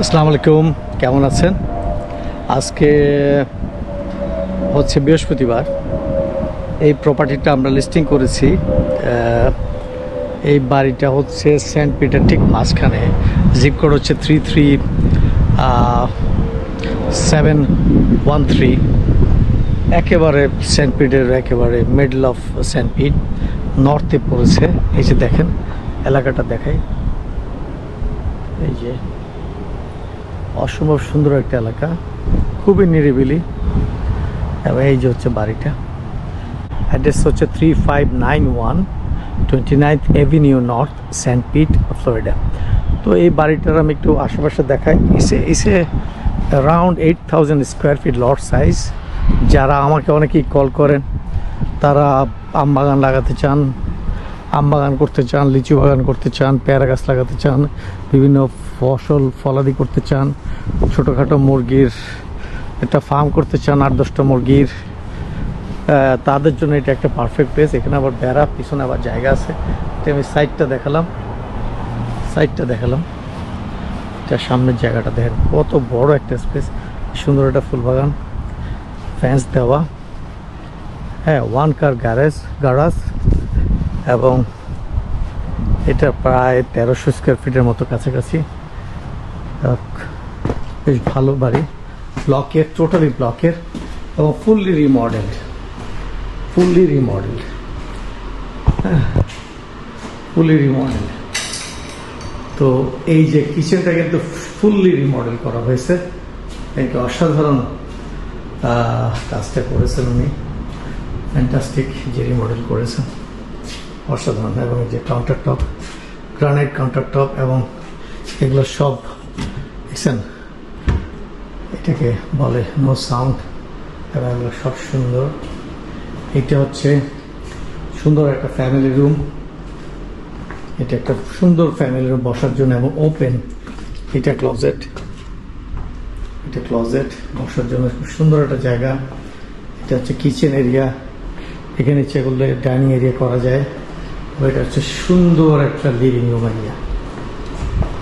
আসসালামু আলাইকুম কেমন আছেন? আজকে হচ্ছে বৃহস্পতিবার। এই প্রপার্টিটা আমরা লিস্টিং করেছি এই বাড়িটা হচ্ছে সেন্ট পিটার ঠিক মাঝখানে। জিপ কোড হচ্ছে three three seven one three একেবারে সেন্ট পিটের একেবারে মিডল অফ সেন্ট পিট নর্থে পড়েছে, এই যে দেখেন, এলাকাটা দেখাই। এই যে, অসম্ভব সুন্দর একটা এলাকা, খুবই নিরিবিলি। এবং এই যে হচ্ছে বাড়িটা। অ্যাড্রেস হচ্ছে three five nine one twenty ninth avenue north Saint Pete Florida তো এই বাড়িটার আমি একটু আশেপাশে দেখাই। ইসে ইসে around eight thousand square feet lot size যারা আমাকে অনেকেই কল করেন, তারা আম বাগান লাগাতে চান, আম বাগান করতে চান, লিচু বাগান করতে চান, পেয়ারা গাছ লাগাতে চান, বিভিন্ন ফসল ফলাদি করতে চান, ছোটোখাটো মুরগির একটা ফার্ম করতে চান, আট দশটা মুরগির। তাদের জন্য এটা একটা পারফেক্ট প্লেস এখানে আবার বেড়া, পিছনে আবার জায়গা আছে। তো আমি সাইডটা দেখালাম। সাইডটা দেখালাম। এটা সামনের জায়গাটা দেখেন, কত বড় একটা স্পেস সুন্দর একটা ফুল বাগান। ফ্যান্স দেওয়া। হ্যাঁ ওয়ান কার গ্যারেজ গারাজ এবং এটা প্রায় তেরোশো স্কোয়ার ফিটের মতো কাছাকাছি। বেশ ভালো বাড়ি। ব্লকের টোটালি ব্লকের এবং fully remodelled fully remodelled fully remodel তো এই যে কিচেনটা কিন্তু ফুললি রিমডেল করা হয়েছে। একটা অসাধারণ কাজটা করেছেন উনি। ফ্যান্টাস্টিক যে রিমডেল করেছেন। অসাধারণ। এবং যে counter top granite counter top এবং এগুলো সব, দেখছেন? এটাকে বলে নো সাউন্ড এবং এগুলো সব সুন্দর। এটা হচ্ছে সুন্দর একটা ফ্যামিলি রুম এটা একটা সুন্দর ফ্যামিলি রুম বসার জন্য এবং ওপেন এটা ক্লোজেট এটা ক্লোজেট বসার জন্য খুব সুন্দর একটা জায়গা। এটা হচ্ছে কিচেন এরিয়া এখানে ইচ্ছে করলে ডাইনিং এরিয়া করা যায়। এটা হচ্ছে সুন্দর একটা লিভিং রুম এরিয়া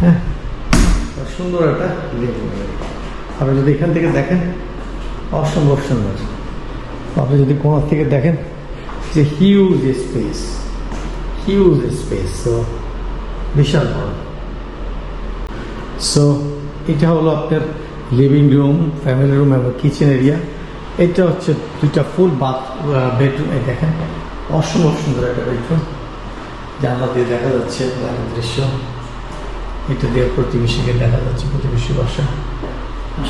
হ্যাঁ? সুন্দর একটা লিভিং রুম আপনি যদি এখান থেকে দেখেন, অসম্ভব সুন্দর। আপনি যদি কোনার থেকে দেখেন যে হিউজ স্পেস হিউজ স্পেস তো বিশাল বড়। সো এটা হলো আপনার লিভিং রুম ফ্যামিলি রুম এবং কিচেন এরিয়া এটা হচ্ছে দুইটা ফুল বাথ বেডরুম এই দেখেন। অসম্ভব সুন্দর একটা বেডরুম জানলা দিয়ে দেখা যাচ্ছে দৃশ্য। এটা দিয়ে প্রতিবেশীকে দেখা যাচ্ছে, প্রতিবেশী বাসা।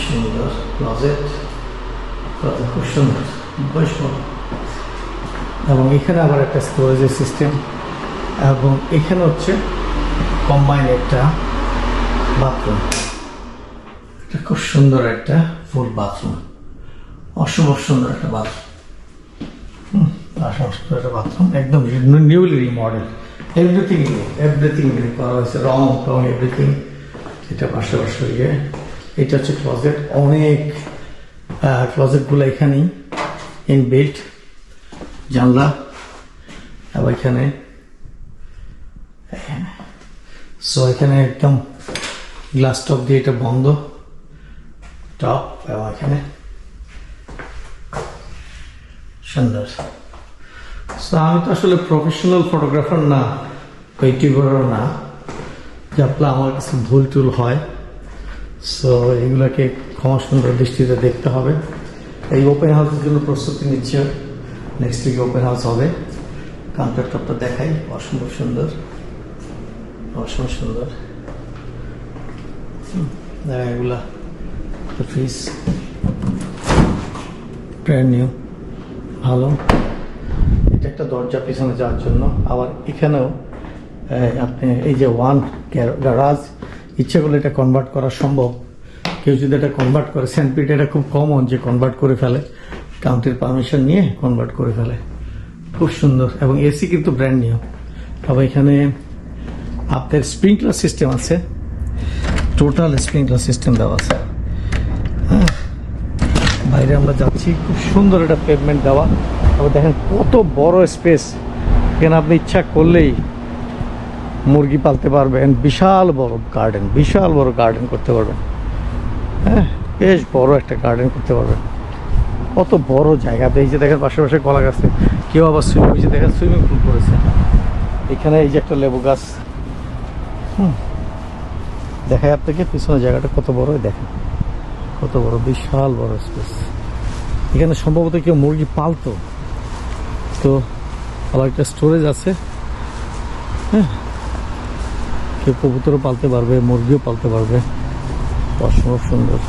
সুন্দর ক্লজেট খুব সুন্দর বড় এবং এখানে আবার একটা স্টোরেজের সিস্টেম এবং এখানে হচ্ছে কম্বাইন একটা বাথরুম এটা খুব সুন্দর একটা ফুল বাথরুম অসম্ভব সুন্দর একটা বাথরুম সুন্দর একটা বাথরুম একদম নিউলি রিমডেল এভরিথিং এভরিথিং করা হয়েছে রং টং এভরিথিং এটা পাশাপাশি ইয়ে এটা হচ্ছে ক্লজেট অনেক ক্লজেটগুলো এখানেই ইন বিল্ট জানলা, আবার এখানে সো এখানে একদম গ্লাস টপ দিয়ে এটা বন্ধ টপ এবং এখানে, সুন্দর। সো আমি তো আসলে প্রফেশনাল ফটোগ্রাফার না ইউটিউবারও না যাপলা আমার কাছে ভুল টুল হয় সো এগুলোকে ক্ষমা সুন্দর দৃষ্টিতে দেখতে হবে। এই ওপেন হাউসের জন্য প্রস্তুতি নিচ্ছে। নেক্সট উইকে ওপেন হাউস হবে। কাউন্টার টপটা দেখাই। অসম্ভব সুন্দর। অসম্ভব সুন্দর। এগুলা ফিস ব্র্যান্ড নিউ ভালো। এটা একটা দরজা পিছনে যাওয়ার জন্য। আবার এখানেও আপনি এই যে ওয়ান গ্যারাজ ইচ্ছে করলে এটা কনভার্ট করা সম্ভব। কেউ যদি এটা কনভার্ট করে সেন্ট পিট এটা খুব কমন যে কনভার্ট করে ফেলে কাউন্টির পারমিশন নিয়ে কনভার্ট করে ফেলে। খুব সুন্দর, এবং এসি কিন্তু ব্র্যান্ড নিউ তবে এখানে আপনার স্প্রিংকলার সিস্টেম আছে টোটাল স্প্রিংকলার সিস্টেম দেওয়া আছে। হ্যাঁ বাইরে আমরা যাচ্ছি, খুব সুন্দর একটা পেভমেন্ট দেওয়া। তবে দেখেন কত বড় স্পেস এখানে আপনি ইচ্ছা করলেই মুরগি পালতে পারবেন, বিশাল বড় গার্ডেন বিশাল বড় গার্ডেন করতে পারবেন। হ্যাঁ বেশ বড় একটা গার্ডেন করতে পারবেন কত বড় জায়গা। এই যে দেখেন পাশে পাশে কলা গাছে কেউ আবার সুইমিং যে দেখেন সুইমিং পুল করেছে। এখানে এই যে একটা লেবু গাছ। হুম। দেখায় আপনাকে পিছনে জায়গাটা কত বড় দেখেন। কত বড়, বিশাল বড় স্পেস এখানে সম্ভবত কেউ মুরগি পালতো। তো আবার একটা স্টোরেজ আছে। হ্যাঁ। কেউ কবুতরও পালতে পারবে, মুরগিও পালতে পারবে। অসম্ভব সুন্দর,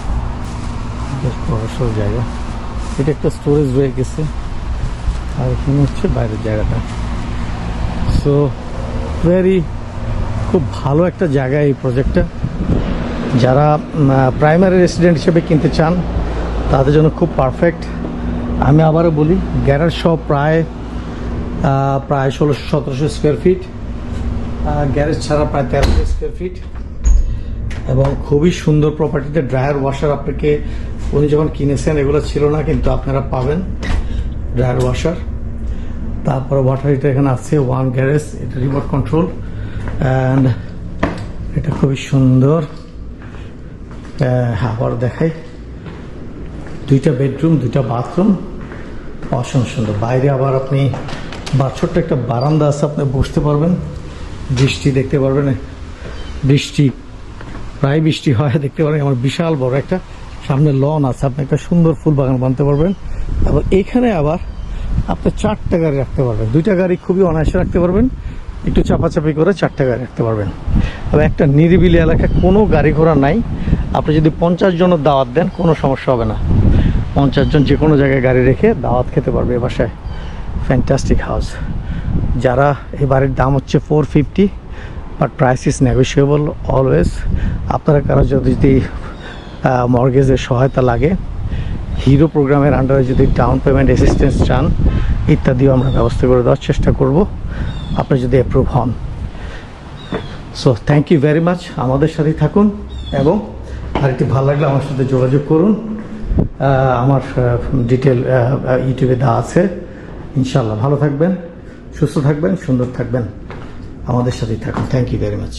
বেশ বড় জায়গা। এটা একটা স্টোরেজ রয়ে গেছে। আর এখানে হচ্ছে বাইরের জায়গাটা। সো ভেরি খুব ভালো একটা জায়গা এই প্রজেক্টটা যারা প্রাইমারি রেসিডেন্ট হিসেবে কিনতে চান, তাদের জন্য খুব পারফেক্ট আমি আবারও বলি গ্যারেজ সহ প্রায় প্রায় ষোলোশো সতেরোশো স্কোয়ার ফিট গ্যারেজ ছাড়া প্রায় তেরোশো স্কোয়ার ফিট এবং খুবই সুন্দর প্রপার্টিতে ড্রায়ার ওয়াশার আপনাকে উনি যখন কিনেছেন, এগুলো ছিল না, কিন্তু আপনারা পাবেন ড্রায়ার ওয়াশার তারপরে ওয়াটার হিটার এখানে আছে ওয়ান গ্যারেজ এটা রিমোট কন্ট্রোল অ্যান্ড এটা খুবই সুন্দর। আবার দেখাই। দুইটা বেডরুম দুইটা বাথরুম অসম সুন্দর। বাইরে আবার আপনি বা ছোট্ট একটা বারান্দা আছে, আপনি বসতে পারবেন। বৃষ্টি দেখতে পারবেন। বৃষ্টি প্রায় বৃষ্টি হয়, দেখতে পারেন আমার বিশাল বড় একটা সামনে লন আছে। আপনি একটা সুন্দর ফুল বাগান বানতে পারবেন। এবং এখানে আবার আপনি চারটা গাড়ি রাখতে পারবেন। দুইটা গাড়ি খুবই অনায়াসে রাখতে পারবেন। একটু চাপাচাপি করে চারটা গাড়ি রাখতে পারবেন। তবে একটা নিরিবিলি এলাকায় কোনো গাড়ি ঘোড়া নাই। আপনি যদি পঞ্চাশ জনের দাওয়াত দেন, কোনো সমস্যা হবে না। পঞ্চাশ জন যে কোনো জায়গায় গাড়ি রেখে দাওয়াত খেতে পারবে এ বাসায়। ফ্যান্টাস্টিক হাউস যারা এই বাড়ির দাম হচ্ছে four fifty but price is negotiable always আপনারা কারও যদি মর্গেজের সহায়তা লাগে হিরো প্রোগ্রামের আন্ডারে যদি ডাউন পেমেন্ট অ্যাসিস্ট্যান্স চান, ইত্যাদিও আমরা ব্যবস্থা করে দেওয়ার চেষ্টা করব। আপনি যদি অ্যাপ্রুভ হন। So thank you very much আমাদের সাথেই থাকুন এবং আর একটু ভালো লাগলে আমার সাথে যোগাযোগ করুন। আমার ডিটেল ইউটিউবে দেওয়া আছে। ইনশাল্লাহ ভালো থাকবেন, সুস্থ থাকবেন, সুন্দর থাকবেন। আমাদের সাথেই থাকুন। Thank you very much